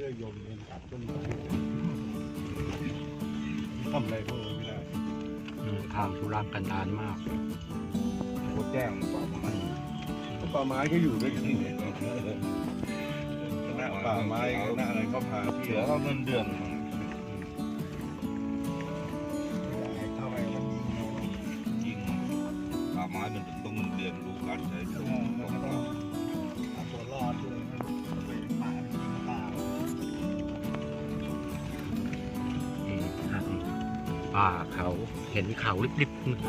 เลื่อยยมเดินตัดต้นไม้ทำอะไรพวกนี้ไม่ได้เดินทางธุรกันดารมากโคแจ้งป่าไม้ป่าไม้ก็อยู่ด้วยกันนี่เนี่ยคณะป่าไม้คณะอะไรก็พาเสืเที่ยอวเขาเงินเดือนเข้า ป่าเขาเห็นเขาลิบๆนู่น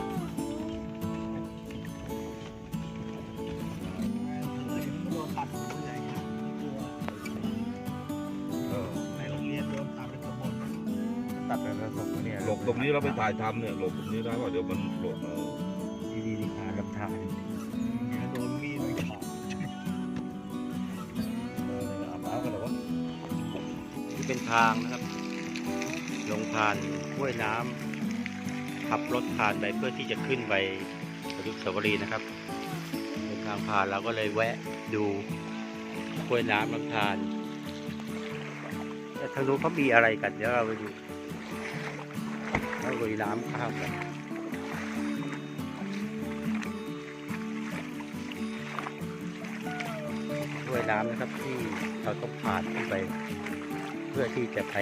โดนตัดหัวใหญ่กลัวเออในโรงเรียนโดนตัดเป็นตัวบนตัดไปแล้วศพเนี่ยหลบตรงนี้เราไปถ่ายทำเนี่ยหลบตรงนี้ได้ว่าเดี๋ยวมันหลบเอาดีดีดีหาลำธารโดนมีดมันเฉาะเออเอาเมากันเหรอวะนี่เป็นทางนะครับลง ผ่านห้วยน้ำขับรถผ่านไปเพื่อที่จะขึ้นไปอนุสาวรีย์นะครับเป็นทางผ่านเราก็เลยแวะดูห้วยน้ำลำธารแต่ทางนู้นเขามีอะไรกัน เดี๋ยวเราไปดูเราลุยน้ำข้ามกันห้วยน้ำนะครับที่เราต้องผ่านขึ้นไป เพื่อที่จะไป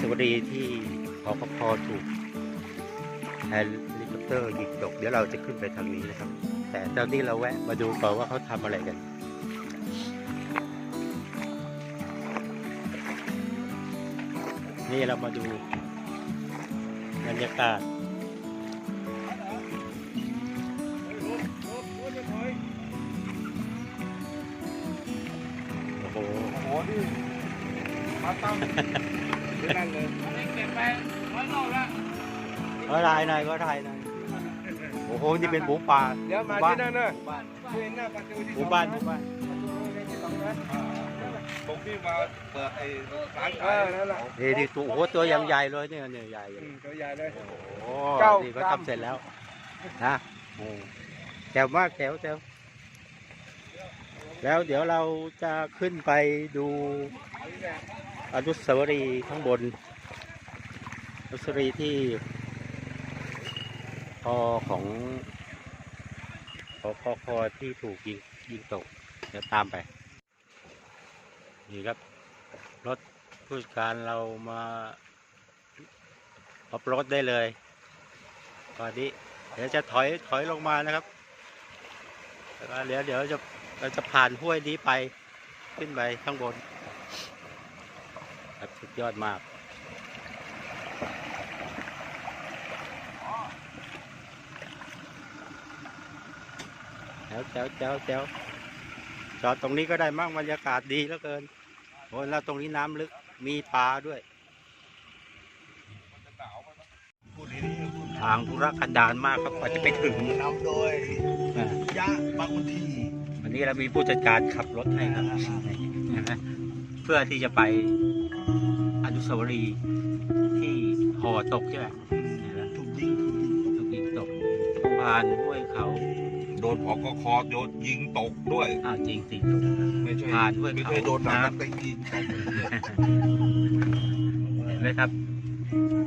สวรีย์ที่พอพอถูกเฮลิคอปเตอร์ยิงตก เดี๋ยวเราจะขึ้นไปทางนี้นะครับ แต่ตอนนี้เราแวะมาดูก่อนว่าเขาทำอะไรกันนี่เรามาดูบรรยากาศโอ้โหโอ้โห นี่มาตั้งไม่นั่นเลยก็ถ่ายหน่อยก็ถ่ายหน่อยโอ้โหนี่เป็นหมูป่าเดี๋ยวมาบ้าที่นั่นนะช่วยหน้าประตูที่หมู่บ้านหมู่บ้านตรงที่มาเปิดไอ้ร้านเอขายอนั่นแหละนี่ที่ตัวโอ้โหตัวยังใหญ่เลยเนี่ยเนี่ยใหญ่เลยอืมตัวใหญ่เลยโอ้เก้านี่ก็กรัมทำเสร็จแล้วนะโอ้แจ๋วมากแจ๋วแจ๋วแล้วเดี๋ยวเราจะขึ้นไปดู อนุสาวรีย์ข้างบนอนุสาวรีย์ที่พอของพอพอพอที่ถูกยิงยิงตกเดี๋ยวตามไป นี่ครับ รถผู้จัดการเรามาขับรถได้เลยตอนนี้เดี๋ยวจะถอยถอยลงมานะครับแล้วเดี๋ยวเดี๋ยวจะเราจะผ่านห้วยนี้ไปขึ้นไปข้างบน ครับสุดยอดมากแจ๋วแจ๋วแจ๋วแจ๋วจอดตรงนี้ก็ได้มั่งบรรยากาศดีเหลือเกินโอ้ยแล้วตรงนี้น้ำลึกมีปลาด้วยพูดดีนี่พูดทางธุรกันดารมากครับกว่าจะไปถึงนำโดยอะยะบางคนทีวันนี้เรามีผู้จัดการขับรถให้ครับเห็นไหมเพื่อที่จะไป อนุสาวรีย์ที่หอตกใช่ไหมเห็นไหมถูกยิงถูกยิงถูกยิงตกผ่านห้วยเขาโดนพอกคอโดนยิงตกด้วยอ้าวจริงจริงไม่ใช่ผ่านห้วยไม่เขาใช่โดนหนังตียิงตกเห็นไหมครับ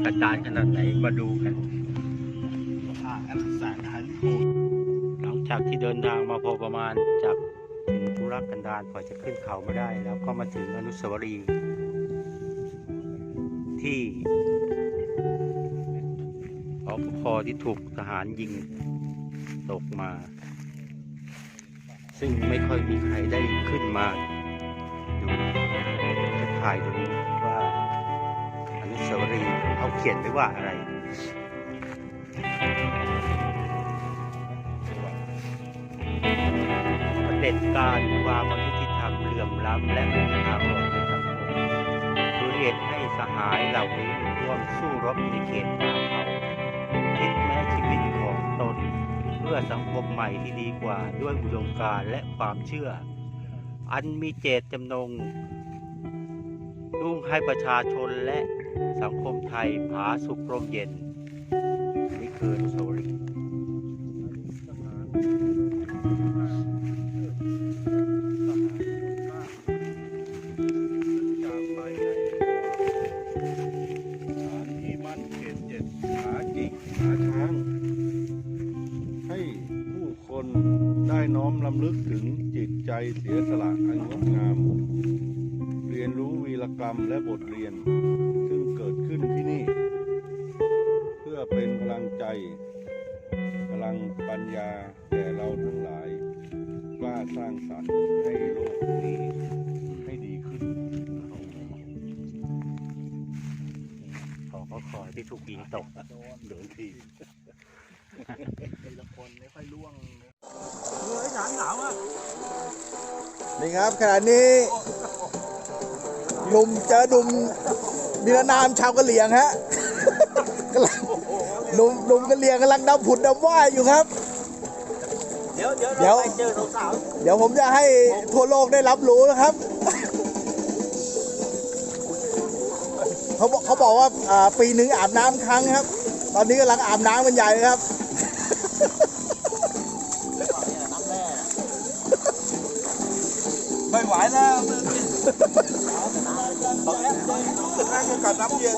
กระจายขนาดไหนมาดูกัน อ่าอันสารหันโหดหลังจากที่เดินทางมาพอประมาณจากถึงธุรกันดารกว่าจะขึ้นเขามาได้ แล้วก็มาถึงอนุสาวรีย์ ที่อปพที่ถูกทหารยิงตกมา ซึ่งไม่ค่อยมีใครได้ขึ้นมาดูจะถ่ายดูว่าอนุสาวรีย์เขาเขียนไว้ว่าอะไรประเด็จการความอายุติธรรมเหลื่อมล้ำและไม่มีทางออกในสังคม เหตุให้สหายเหล่านี้ร่วมสู้รบในเขตป่าเขาคิดแม้ชีวิตของตน เพื่อสังคมใหม่ที่ดีกว่าด้วยอุดมการณ์และความเชื่อ อันมีเจตจำนงรุ่งให้ประชาชนและสังคมไทยผาสุขร่มเย็นนี่คือ อนุสาวรีย์เสียสละอันงดงาม เรียนรู้วีรกรรมและบทเรียน ซึ่งเกิดขึ้นที่นี่ เพื่อเป็นพลังใจ พลังปัญญาแก่เราทั้งหลายกล้าสร้างสรรค์ให้โลกนี้ให้ดีขึ้นขอก็ขอที่ถูกยิงตกโดนทีทีละค นไม่ค่อยล่วงนี่ครับขณะนี้หนุ่มเจอหนุ่มนิรนามชาวกะเหรี่ยงฮะกำลังหนุ่มหนุ่มกะเหรี่ยงกำลังดำผุดดำว่ายอยู่ครับ เดี๋ยวเดี๋ยวเดี๋ยวเจอสาวเดี๋ยวผมจะให้ทั่วโลกได้รับรู้นะครับเขาบอกเขาบอกว่าอ่าปีหนึ่งอาบน้ำครั้งครับ ตอนนี้กำลังอาบน้ำกันใหญ่เลยครับ ไหวแล้วนั่งกับน้ำเย็น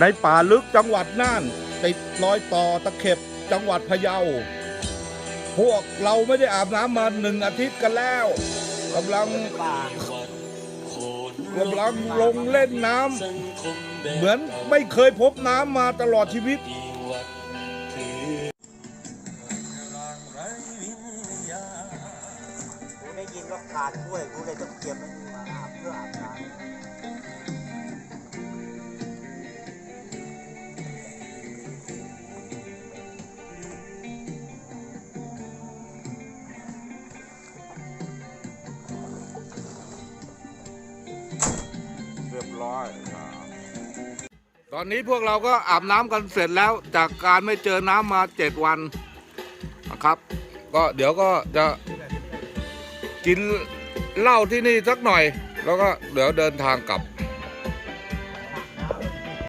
ในป่าลึกจังหวัดน่าน ติดรอยต่อตะเข็บจังหวัดพะเยา พวกเราไม่ได้อาบน้ำมาหนึ่งอาทิตย์กันแล้วกำลัง กำลังลงเล่นน้ำเหมือนไม่เคยพบน้ำมาตลอดชีวิต ได้ยินว่าขาดด้วยกูเลยต้องเตรียมมัน อนนี้พวกเราก็อาบน้ำกันเสร็จแล้วจากการไม่เจอน้ำมาเจ็ดวันนะครับ ก็เดี๋ยวก็จะกินเหล้าที่นี่สักหน่อย แล้วก็เดี๋ยวเดินทางกลับ